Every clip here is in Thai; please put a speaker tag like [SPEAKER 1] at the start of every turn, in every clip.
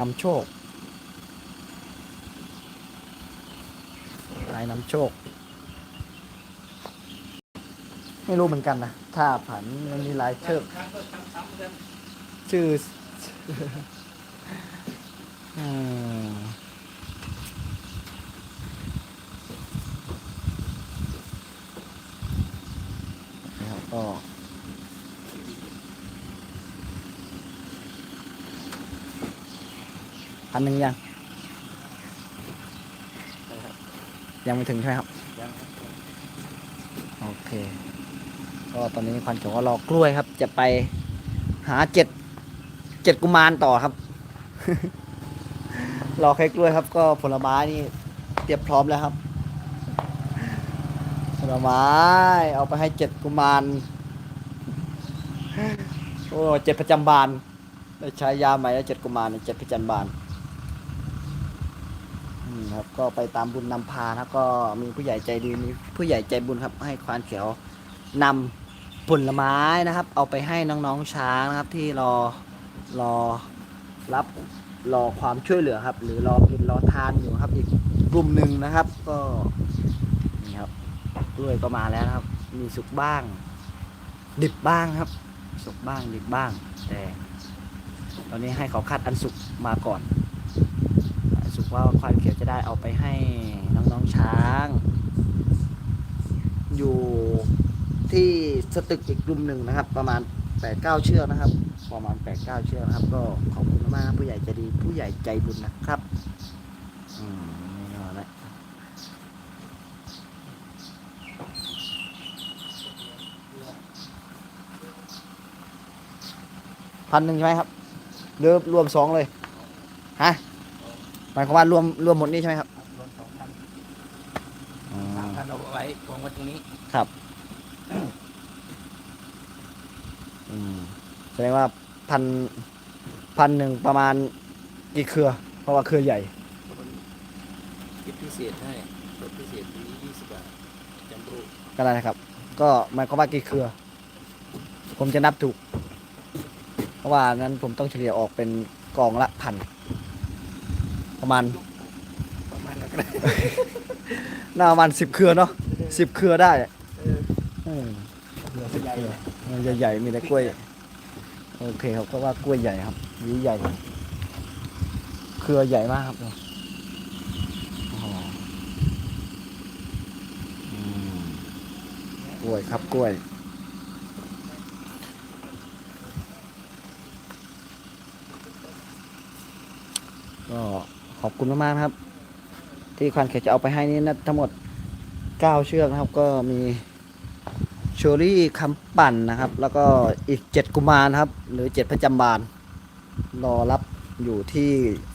[SPEAKER 1] นำโชค ลายนำโชค ไม่รู้เหมือนกันนะ ถ้าผันมันมีลายเชิกชื่ออืมนะครับก็ พันหนึ่งยังยังไม่ถึงใช่ไหมครับโอเคก็ตอนนี้ควันเขียวก็รอกล้วยครับ จะไปหาเจ็ดเจ็ดกุมารต่อครับ รอแค่กล้วยครับ ก็ผลไม้นี่เตรียมพร้อมแล้วครับผลไม้เอาไปให้เจ็ดกุมารโอ้เจ็ดประจำบานได้ใช้ยาใหม่แล้วเจ็ดกุมารเจ็ดประจำบาน ครับก็ไปตามบุญนำพานะก็มีผู้ใหญ่ใจดีมีผู้ใหญ่ใจบุญครับให้ควานเขียวนำผลไม้นะครับ เอาไปให้น้องๆช้างนะครับ ที่รอรอรับรอความช่วยเหลือครับ หรือรอกินรอทานอยู่ครับ อีกกลุ่มหนึ่งนะครับ ก็นี่ครับด้วยก็มาแล้วนะครับ มีสุกบ้าง ดิบบ้างครับ สุกบ้างดิบบ้าง แต่ ตอนนี้ให้เขาคัดอันสุกมาก่อน สุกว่าควายเขียวจะได้เอาไปให้น้องๆช้าง อยู่ที่สตึกอีกกลุ่มหนึ่งนะครับ ประมาณ8ปดเเชือกนะครับ ประมาณ8ปดเเชือกนะครับ ก็ขอบคุณมากผู้ใหญ่ใจดีผู้ใหญ่ใจบุญนะครับอืมนี่ก็แล้วพันหนึ่งใช่ไหมครับหรือรวมสองเลยฮะ หมายความว่ารวมรวมหมดนี่ใช่ไหมครับ
[SPEAKER 2] รวมสองพัน
[SPEAKER 1] อื
[SPEAKER 2] สาม
[SPEAKER 1] ม
[SPEAKER 2] พันเอาไว้วางไว้ตรงนี้
[SPEAKER 1] ครับอืมแสดงว่าพันพันหนึ่งประมาณกี่เครือ เพราะว่าเครือใหญ่
[SPEAKER 2] คิดพิเศษให้ลดพิเศษตรงนี้ยี่สิบบาทจัมโบ้
[SPEAKER 1] ก็ได้นะครับ ก็หมายความว่ากี่เครือ ผมจะนับถูก เพราะว่านั้นผมต้องเฉลี่ยออกเป็นกองละพัน ประมาณ
[SPEAKER 2] ประมาณนั้นก็ได้
[SPEAKER 1] น่าประมาณสิบเครือเนาะสิบเครือได้เออ
[SPEAKER 2] ใหญ่
[SPEAKER 1] เครือใหญ่ๆมีแต่กล้วย โอเคครับก็ว่ากล้วยใหญ่ครับหวีใหญ่ เครือใหญ่มากครับเนี่ยโอ้โหอืมกล้วยครับกล้วย ก็ ขอบคุณมากๆนะครับ ที่ควันเขตจะเอาไปให้นี่นะทั้งหมด 9 เชือกนะครับ ก็มีโชรี่คำปั่นนะครับ แล้วก็อีก 7 กุมารครับ หรือ 7 ประจำบาน รอรับอยู่ที่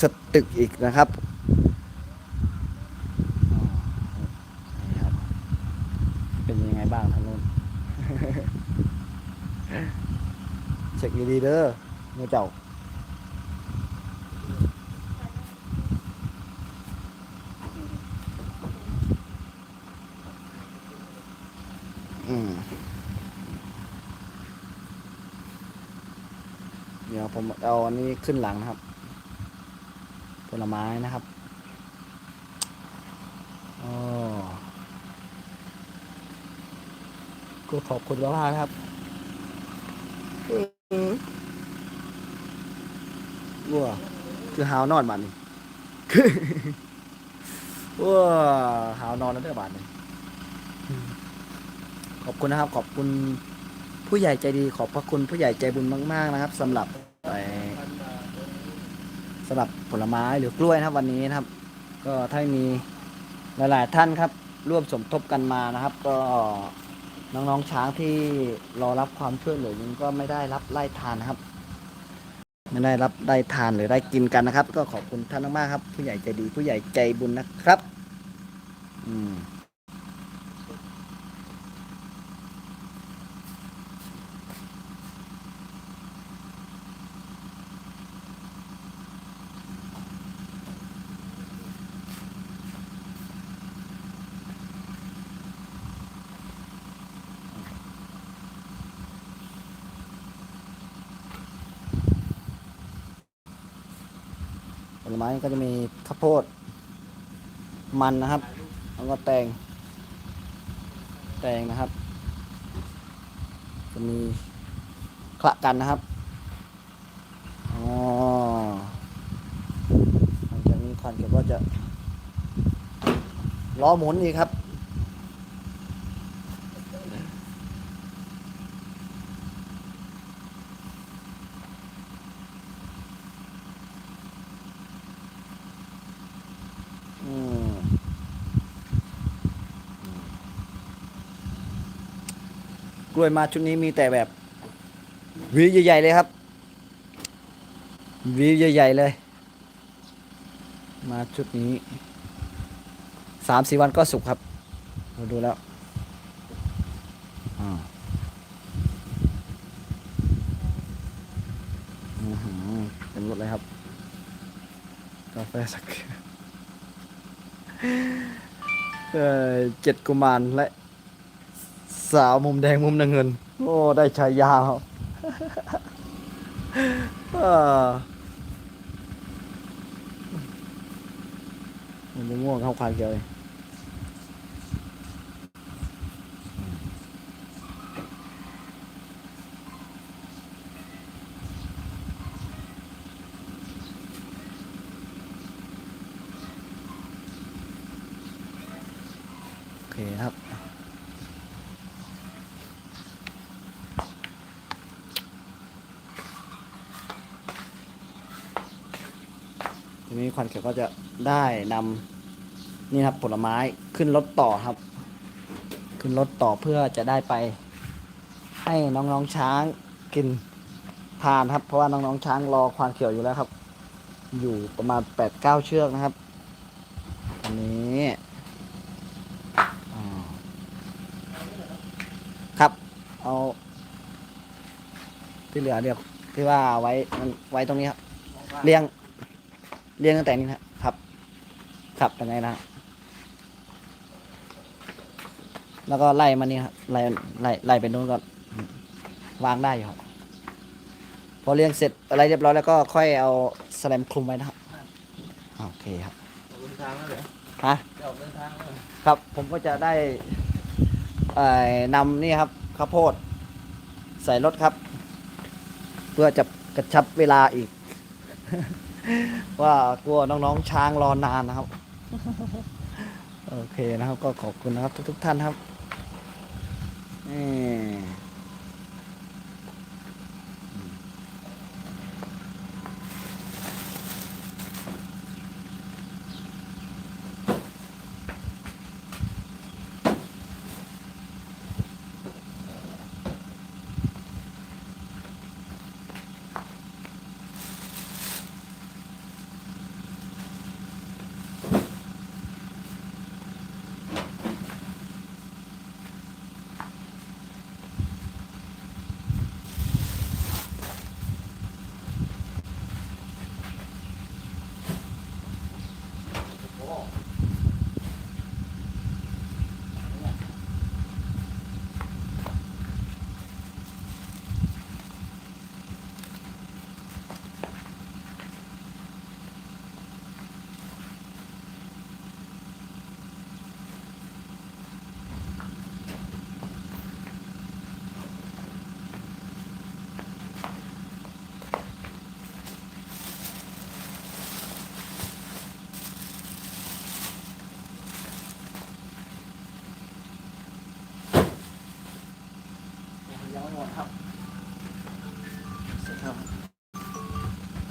[SPEAKER 1] สตึกอีกนะครับอ๋อนี่ครับเป็นยังไงบ้างทางนู้นเช็คดีๆเด้อเมื่อเจ้า อืม เดี๋ยวผมเอาอันนี้ขึ้นหลังนะครับ ผลไม้นะครับโอ้ก็ขอบคุณมากๆนะครับว้าคือหาวนอนบานนี่ว้าหาวนอนแล้วได้อบานนี่ ขอบคุณนะครับ ขอบคุณผู้ใหญ่ใจดีขอบพระคุณผู้ใหญ่ใจบุญมาก ๆ นะครับสำหรับไอ้สำหรับผลไม้หรือกล้วยนะครับ วันนี้นะครับ ก็ถ้ามีหลาย ๆ ท่านครับ ร่วมสมทบกันมานะครับ ก็น้องๆช้างที่รอรับความช่วยเหลือยังก็ไม่ได้รับไล่ทานนะครับ ไม่ได้รับได้ทานหรือได้กินกันนะครับ ก็ขอบคุณท่านมากๆครับ ผู้ใหญ่ใจดีผู้ใหญ่ใจบุญนะครับ อืม ไม้ก็จะมีข้าวโพด มันนะครับ แล้วก็แตง แตงนะครับ จะมีคละกันนะครับอ๋อหลังจากนี้ควันเก็บวก็จะล้อหมุนอีกครับ ล้วยมาชุดนี้มีแต่แบบวีใหญ่ๆเลยครับวีใหญ่ๆเลย มาชุดนี้สามสี่วันก็สุกครับเราดูแล้วอ่าอื้อหือเต็มรถเลยครับกาแฟสักเจ็ดกุมารและ สาวมุมแดงมุมน้ำเงิน โอ้ ได้ชายาว มันจะง่วงเข้าควายเกียวเลยโอเคครับ ทีนี้ควันเขียวก็จะได้นำนี่ครับผลไม้ขึ้นรถต่อครับ ขึ้นรถต่อเพื่อจะได้ไป ให้น้องๆช้างกินทานครับ เพราะว่าน้องๆช้างรอควานเขียวอยู่แล้วครับ อยู่ประมาณแปดเก้าเชือกนะครับอันนี้อ่ครับเอาที่เหลือเดี๋ยวที่ว่าไว้มันไว้ตรงนี้ครับเรียง เรียงตั้งแต่นี้นะครับ ครับยังไงนะแล้วก็ไล่มานี่ครับไล่ไล่ไล่ไปนู้นก็วางได้อยู่ครับพอเรียงเสร็จอะไรเรียบร้อยแล้วก็ค่อยเอาสแลมคลุมไว้นะครับโอเคครับ
[SPEAKER 2] ออกเดินทางแล้วเหรอ
[SPEAKER 1] ฮะ
[SPEAKER 2] จะออกเดินทางแล้วเหรอ
[SPEAKER 1] ครับ ผมก็จะได้เอ่อนำนี่ครับข้าวโพด ใส่รถครับ เพื่อจะกระชับเวลาอีก ว่ากลัวน้องๆช้างรอนานนะครับ โอเคนะครับ ก็ขอบคุณนะครับ ทุกๆท่านครับ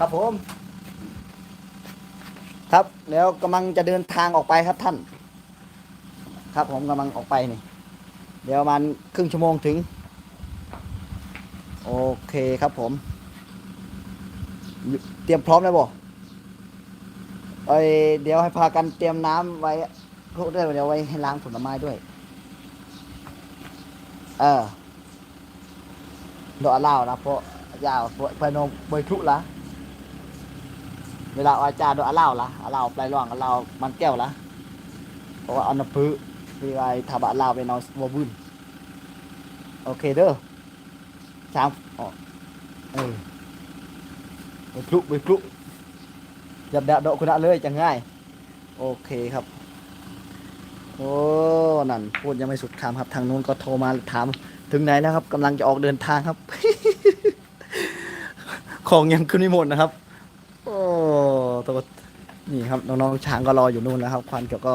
[SPEAKER 1] ครับผม ครับแล้วกำลังจะเดินทางออกไปครับท่าน ครับผมกำลังออกไปนี่ เดี๋ยวประมาณครึ่งชั่วโมงถึง โอเคครับผม เตรียมพร้อมแล้วบ่เอ้ยเดี๋ยวให้พากันเตรียมน้ำไว้พวกด้วยเดี๋ยวไว้ให้ล้างผลไม้ด้วย เออโดนเล่านะเพราะยาวไปโนมบยทุละ เวลาอาจารย์โดนเล่าละเล่าปลายร่องเล่ามันแก้วละเพราะว่าเอาน้ำพื้วีไว้ทำเล่าไปนอนวบุนโอเคเด้อช้างอ๋อเออไปพลุไปพลุยับดะโดคุณะเลยจะง่าย โอเคครับ โอ้นั่นพูดยังไม่สุดคำครับ ทางนู้นก็โทรมาถาม ถึงไหนแล้วครับกำลังจะออกเดินทางครับ ของยังขึ้นไม่หมดนะครับ ตัวนี่ครับน้องๆช้างก็รออยู่นู่นแล้วครับ ควันเกี่ยวก็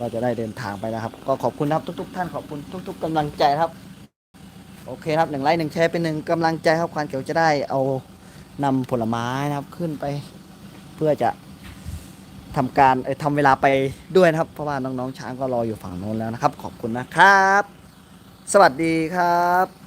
[SPEAKER 1] ก็จะได้เดินทางไปนะครับ ก็ขอบคุณนะครับทุก ๆ ท่านขอบคุณทุก ๆกำลังใจครับ โอเคครับหนึ่งไลค์หนึ่งแชร์เป็นหนึ่งกำลังใจครับควันเกี่ยวจะได้เอานำผลไม้นะครับขึ้นไป เพื่อจะทำการเออทำเวลาไปด้วยนะครับ เพราะว่าน้องๆช้างก็รออยู่ฝั่งโน้นแล้วนะครับ ขอบคุณนะครับ สวัสดีครับ